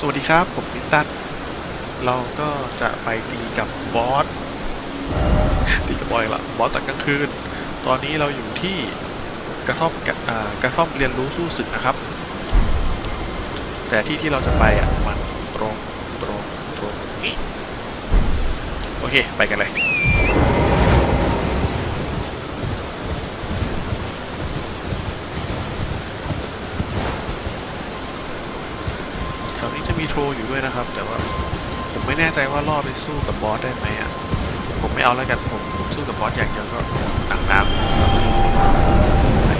สวัสดีครับ ผมนิตันเราก็จะไปตีกับบอสตีกับบอยละบอสตอนกลางคืน ตอนนี้เราอยู่ที่กระท่อมกะกระท่อมเรียนรู้สู้ศึกนะครับ แต่ที่ที่เราจะไปอะมันตรงตรงตรงโอเค ไปกันเลย แถวนี้จะมีโทรอยู่ด้วยนะครับ แต่ว่าผมไม่แน่ใจว่าล่อไปสู้กับบอสได้ไหมอะผมไม่เอาแล้วกันผมสู้กับบอสอย่างเดียวก็หนักน้ำไหน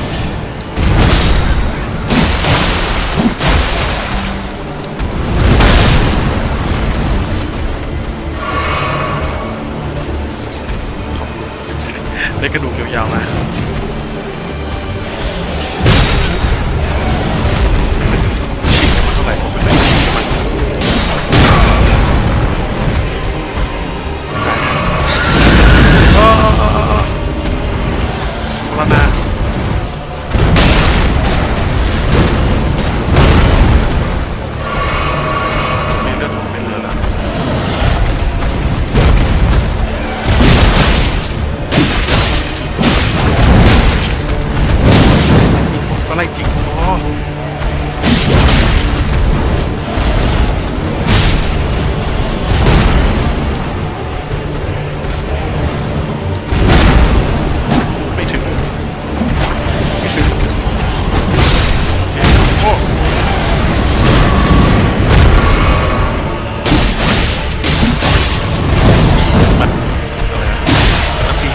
อ ได้กระดูกยาวๆมา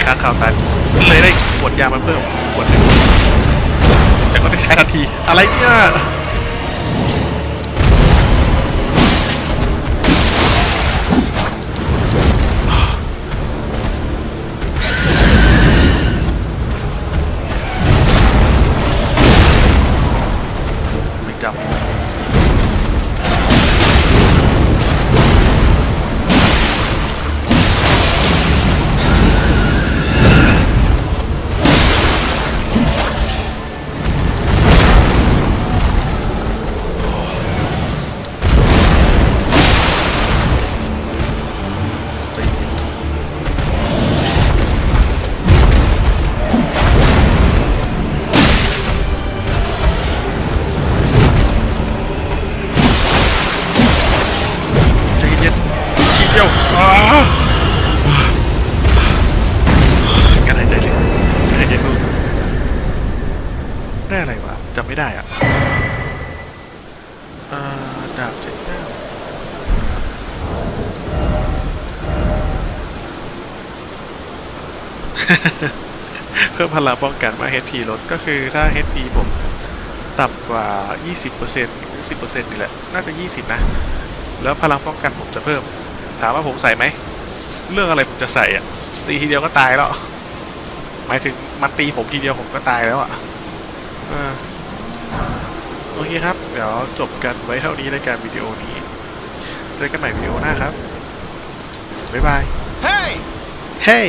ค้างข่าวตายเลยได้ขวดยามาเพิ่มขวดหนึ่งแต่ก็ได้ใช้ทันที อะไรเนี่ย กันหายใจสิกันหายใจสู้ได้อะไรวะจำไม่ได้อะดาบเจ็ดแต้มเพิ่มพลังป้องกันเมื่อ HP ลดก็คือถ้า HP ผมต่ำกว่า 20%หรือ 10%นี่แหละ น่าจะ 20 นะ แล้วพลังป้องกันผมจะเพิ่ม ถามว่าผมใส่ไหม เรื่องอะไรผมจะใส่อะ ตีทีเดียวก็ตายแล้ว หมายถึงมันตีผมทีเดียวผมก็ตายแล้วอะเออโอเคครับ เดี๋ยวจบกันไว้เท่านี้ในการวิดีโอนี้ เจอกันใหม่วิดีโอหน้าครับ บ๊ายบาย Hey! Hey